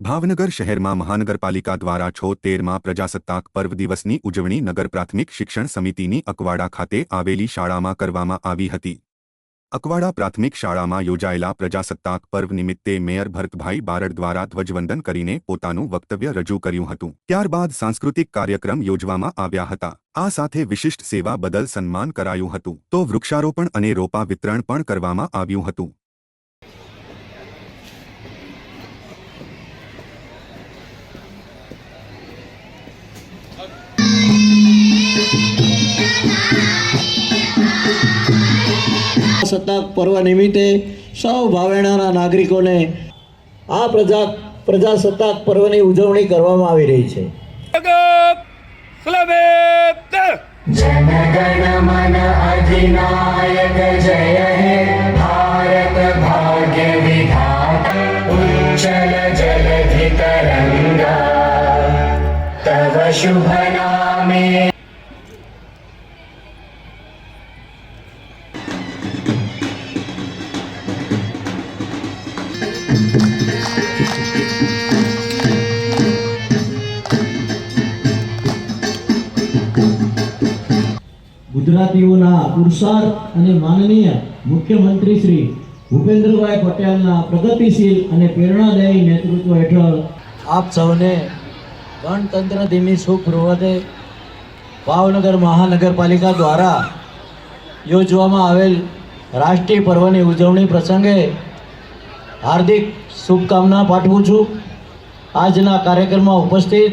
ભાવનગર શહેરમાં મહાનગરપાલિકા દ્વારા છોતેરમાં પ્રજાસત્તાક પર્વ દિવસની ઉજવણી નગર પ્રાથમિક શિક્ષણ સમિતિની અકવાડા ખાતે આવેલી શાળામાં કરવામાં આવી હતી. અકવાડા પ્રાથમિક શાળામાં યોજાયેલા પ્રજાસત્તાક પર્વ નિમિત્તે મેયર ભરતભાઈ બારડ દ્વારા ધ્વજવંદન કરીને પોતાનું વક્તવ્ય રજૂ કર્યું હતું. ત્યારબાદ સાંસ્કૃતિક કાર્યક્રમ યોજવામાં આવ્યા હતા. આ સાથે વિશિષ્ટ સેવા બદલ સન્માન કરાયું હતું. તો વૃક્ષારોપણ અને રોપા વિતરણ પણ કરવામાં આવ્યું હતું. પ્રજાસત્તાક પર્વ નિમિત્તે સૌ ભાવેણાના નાગરિકોને આ પ્રજા પ્રજાસત્તાક પર્વની ઉજવણી કરવામાં આવી રહી છે. શુભ નામે ગુજરાતીઓના પુરુષાર્થ અને માનનીય મુખ્યમંત્રી શ્રી ભૂપેન્દ્રભાઈ પટેલના પ્રગતિશીલ અને પ્રેરણાદાયી નેતૃત્વ હેઠળ આપ સૌને ગણતંત્ર દિનની શુભ પ્રવતે ભાવનગર મહાનગરપાલિકા દ્વારા યોજવામાં આવેલ રાષ્ટ્રીય પર્વની ઉજવણી પ્રસંગે હાર્દિક શુભકામના પાઠવું છું. આજના કાર્યક્રમમાં ઉપસ્થિત